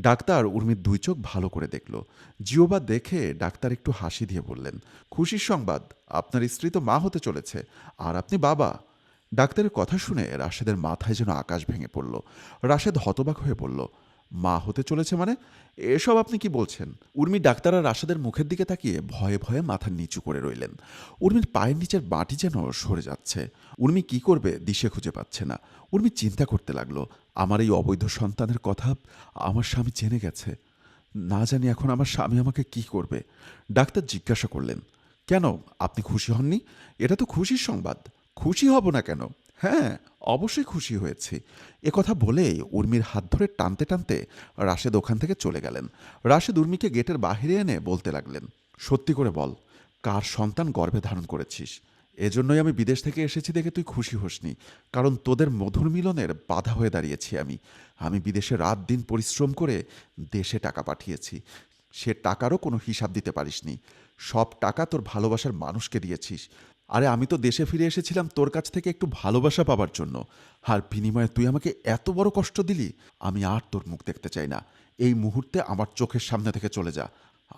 Doctor উর্মির দুই চোখ ভালো করে দেখল। জিওবা দেখে ডাক্তার একটু হাসি দিয়ে বললেন, খুশির সংবাদ, আপনার স্ত্রী তো মা হতে চলেছে, আর আপনি বাবা। ডাক্তারের কথা শুনে রাশেদের মাথায় যেন আকাশ ভেঙে পড়ল। রাশেদ হতবাক হয়ে বলল, মা হতে চলেছে মানে? এসব আপনি কি বলছেন? উর্মি ডাক্তার আর রাশেদের মুখের দিকে তাকিয়ে ভয়ে ভয়ে মাথা নিচু করে রইলেন। উর্মির পায়ের নিচের বাটি যেন সরে যাচ্ছে। উর্মি কি করবে দিশে খুঁজে পাচ্ছে না। উর্মি চিন্তা করতে লাগল আমার এই অবৈধ সন্তানের কথা আমার স্বামী জেনে গেছে। না জানি এখন আমার স্বামী আমাকে কি করবে। ডাক্তার জিজ্ঞাসা করলেন, কেন, আপনি খুশি হননি? এটা তো খুশির সংবাদ। খুশি হব না কেন? হ্যাঁ অবশ্যই খুশি হয়েছি। কথা বলেই উর্মির হাত ধরে টানতে টানতে রাশেদ ওখান থেকে চলে গেলেন। রাশেদ উর্মিকে গেটের বাহিরে এনে বলতে লাগলেন, সত্যি করে বল, কার সন্তান গর্ভে ধারণ করেছিস? এজন্যই আমি বিদেশ থেকে এসেছি দেখে তুই খুশি হোসনি, কারণ তোদের মধুর মিলনের বাধা হয়ে দাঁড়িয়েছি আমি। আমি বিদেশে রাত দিন পরিশ্রম করে দেশে টাকা পাঠিয়েছি। সে টাকারও কোনো হিসাব দিতে পারিসনি। সব টাকা তোর ভালোবাসার মানুষকে দিয়েছিস। আরে আমি তো দেশে ফিরে এসেছিলাম তোর কাছ থেকে একটু ভালোবাসা পাবার জন্য। আর বিনিময়ে তুই আমাকে এত বড় কষ্ট দিলি, আমি আর তোর মুখ দেখতে চাই না। এই মুহূর্তে আমার চোখের সামনে থেকে চলে যা।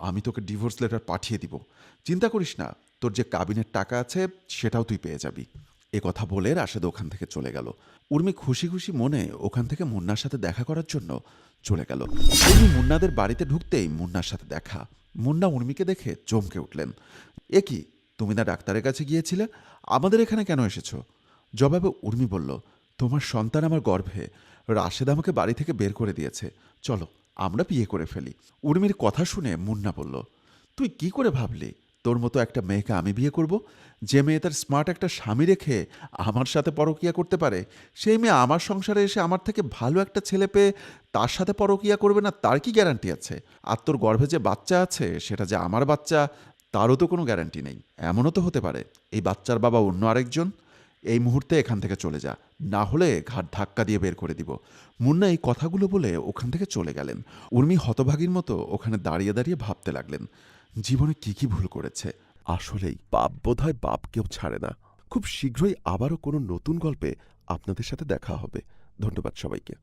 আমি তোকে ডিভোর্স লেটার পাঠিয়ে দিব। চিন্তা করিস না তোর যে কাবিনের টাকা আছে, সেটাও তুই পেয়ে যাবি। এ কথা বলে রাশেদ ওখান থেকে চলে গেল। উর্মি খুশি খুশি মনে ওখান থেকে মুন্নার সাথে দেখা করার জন্য চলে গেল। উর্মি মুন্নাদের বাড়িতে ঢুকতেই মুন্নার সাথে দেখা। মুন্না উর্মিকে দেখে চমকে উঠলেন। এ কি, তুমি না ডাক্তারের কাছে গিয়েছিলে? আমাদের এখানে কেন এসেছ? জবাবে উর্মি বলল, তোমার সন্তান আমার গর্ভে। রাশেদ আমাকে বাড়ি থেকে বের করে দিয়েছে। চলো, আমরা বিয়ে করে ফেলি। উর্মির কথা শুনে মুন্না বলল, তুই কি করে ভাবলি? তোর মতো একটা মেয়েকে আমি বিয়ে করব, যে মেয়ে তার স্মার্ট একটা স্বামী রেখে আমার সাথে পরকিয়া করতে পারে, সেই মেয়ে আমার সংসারে এসে আমার থেকে ভালো একটা ছেলে পেয়ে তার সাথে পরকিয়া করবে না, তার কি গ্যারান্টি আছে? আর তোর গর্ভে যে বাচ্চা আছে, সেটা যে আমার বাচ্চা, তারও তো কোনো গ্যারান্টি নেই। এমনও তো হতে পারে, এই বাচ্চার বাবা অন্য আরেকজন, এই মুহূর্তে এখান থেকে চলে যা, না হলে ঘাট ধাক্কা দিয়ে বের করে দিব। মুন্না এই কথাগুলো বলে ওখান থেকে চলে গেলেন। উর্মি হতভাগীর মতো ওখানে দাঁড়িয়ে দাঁড়িয়ে ভাবতে লাগলেন। জীবনে কি কি ভুল করেছে? আসলেই বাপ বোধহয় বাপ কেউ ছাড়ে না। খুব শীঘ্রই আবারও কোনো নতুন গল্পে আপনাদের সাথে দেখা হবে। ধন্যবাদ সবাইকে।